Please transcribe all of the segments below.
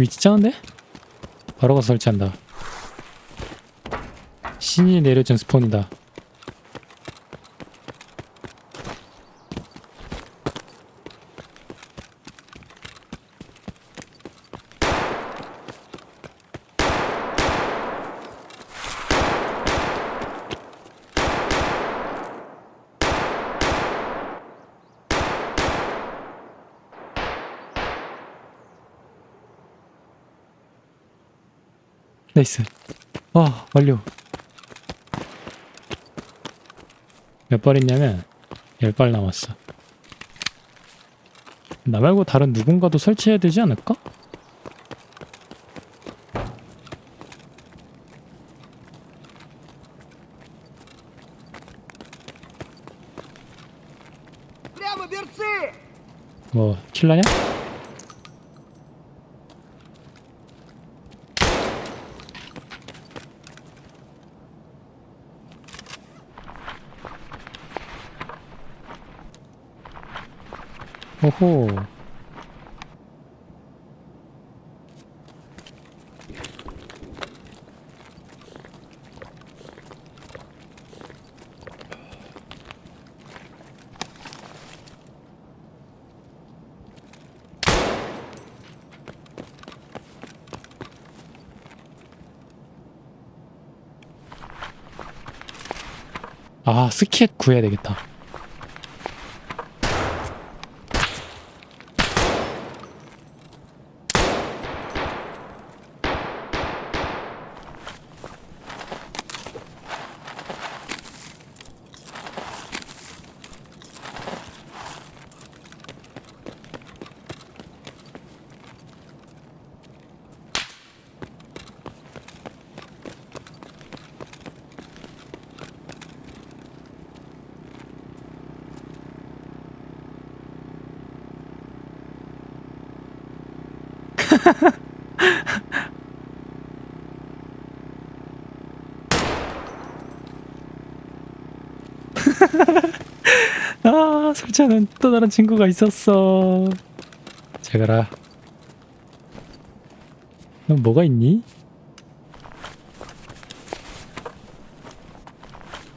위치 짱한데? 바로 가서 설치한다. 신이 내려준 스폰이다. 나이스 아 완료 몇 발 있냐면 10발 남았어 나 말고 다른 누군가도 설치해야 되지 않을까? 뭐 킬라냐? 오호. 아, 스키햇 구해야 되겠다. 아, 설치하는 또 다른 친구가 있었어. 잘 가라. 넌 뭐가 있니?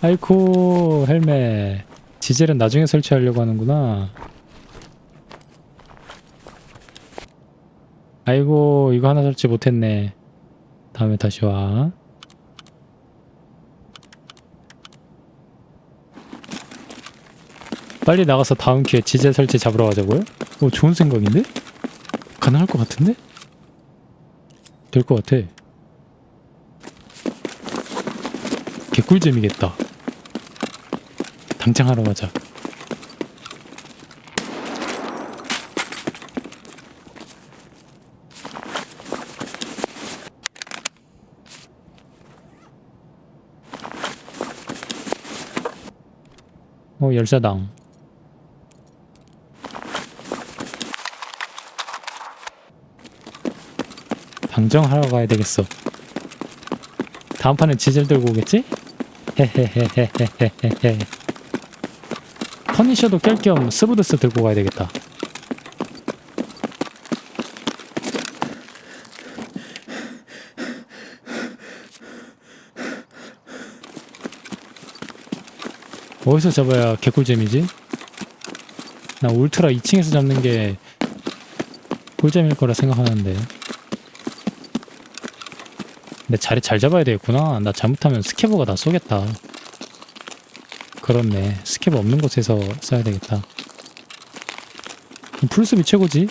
아이쿠, 헬멧. 지젤은 나중에 설치하려고 하는구나. 아이고, 이거 하나 설치 못했네. 다음에 다시 와. 빨리 나가서 다음 기회에 지제 설치 잡으러 가자고요? 오 좋은 생각인데? 가능할 것 같은데? 될 것 같아 개꿀잼이겠다 당장 하러 가자 어 열사당 방정하러 가야 되겠어. 다음 판엔 지젤 들고 오겠지? 헤헤헤헤헤헤헤. 퍼니셔도 깰 겸 스브드스 들고 가야 되겠다. 어디서 잡아야 개꿀잼이지? 나 울트라 2층에서 잡는 게 꿀잼일 거라 생각하는데. 근데 자리 잘 잡아야 되겠구나. 나 잘못하면 스케버가 나 쏘겠다. 그렇네. 스케버 없는 곳에서 써야 되겠다. 풀숲이 최고지?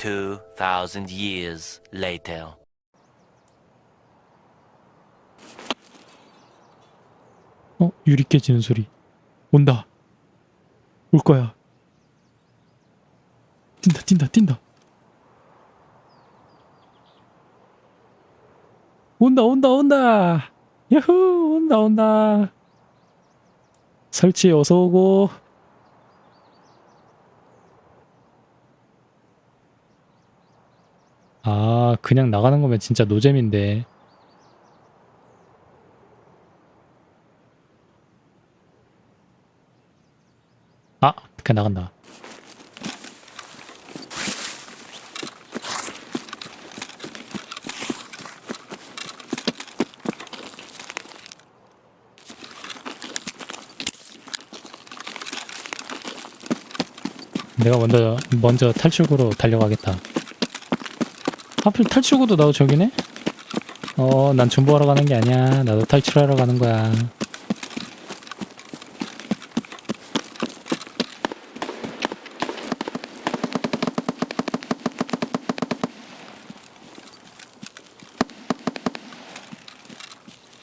Two thousand years later. 어? 유리 깨지는 소리. 온다. 올 거야. 뛴다, 뛴다, 뛴다. 온다, 온다, 온다. 야후 온다 온다 설치 어서 오고 아 그냥 나가는 거면 진짜 노잼인데 아 그냥 나간다 내가 먼저 먼저 탈출구로 달려가겠다. 하필 탈출구도 나도 저기네? 어, 난 존버하러 가는 게 아니야. 나도 탈출하러 가는 거야.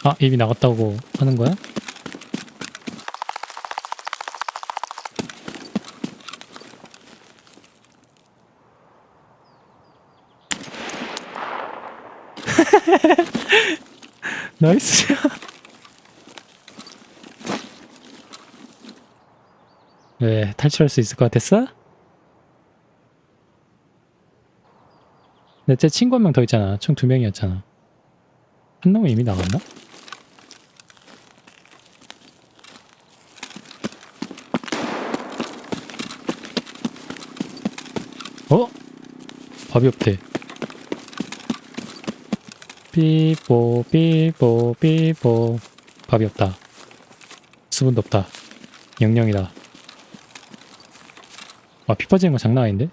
아, 이미 나갔다고 하는 거야? 나이스. 왜 탈출할 수 있을 것 같았어? 넷째 친구 한 명 더 있잖아. 총 두 명이었잖아. 한 놈은 이미 나갔나? 어? 밥이 없대. 삐뽀 삐뽀 삐뽀 밥이 없다 수분도 없다 영영이다 와 피 빠지는 거 장난 아닌데?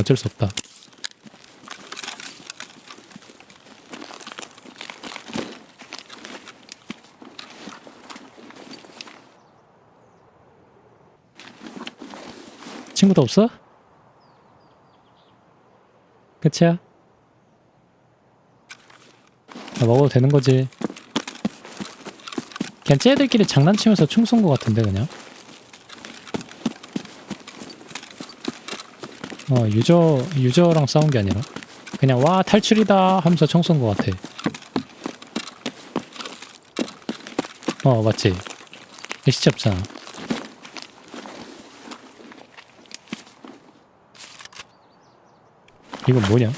어쩔 수 없다 친구도 없어? 끝이야? 나 먹어도 되는 거지. 그냥 쟤들끼리 장난치면서 총 쏜 거 같은데 그냥. 어 유저 유저랑 싸운 게 아니라 그냥 와 탈출이다 하면서 총 쏜 거 같아. 어 맞지. 시체 없잖아. 이건 뭐냐?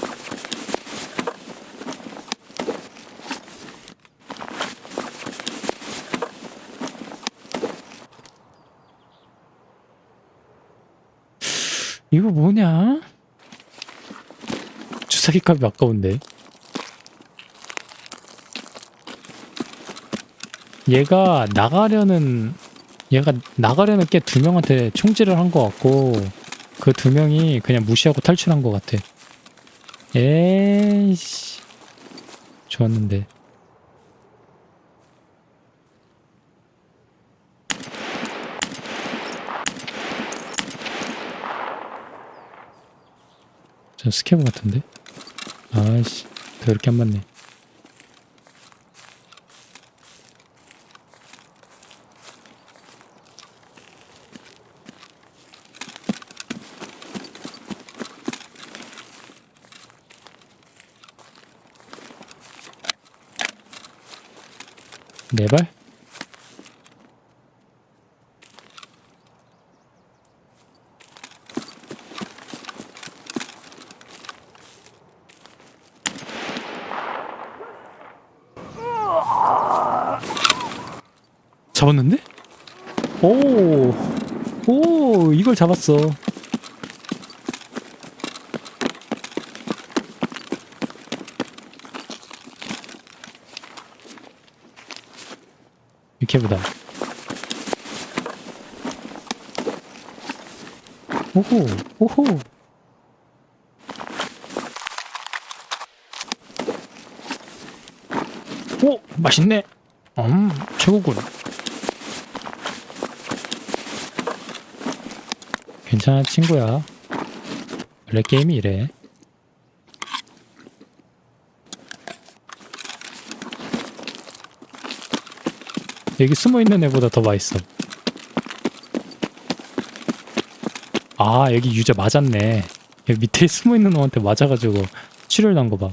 이거 뭐냐? 주사기 값이 아까운데. 얘가 나가려는 얘가 나가려는 꽤두 명한테 총질을 한 것 같고 그 두 명이 그냥 무시하고 탈출한 것 같아. 에이씨 좋았는데. 저 스캐브 같은데? 아이씨, 더 이렇게 안 맞네. 네 발? 잡았는데? 오, 오, 이걸 잡았어. 이렇게 보다. 오호, 오호. 오, 맛있네. 음, 최고군. 괜찮아, 친구야. 원래 게임이 이래. 여기 숨어 있는 애보다 더 맛있어. 아, 여기 유저 맞았네. 여기 밑에 숨어 있는 놈한테 맞아가지고 출혈 난거 봐.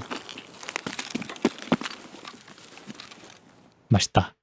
맛있다.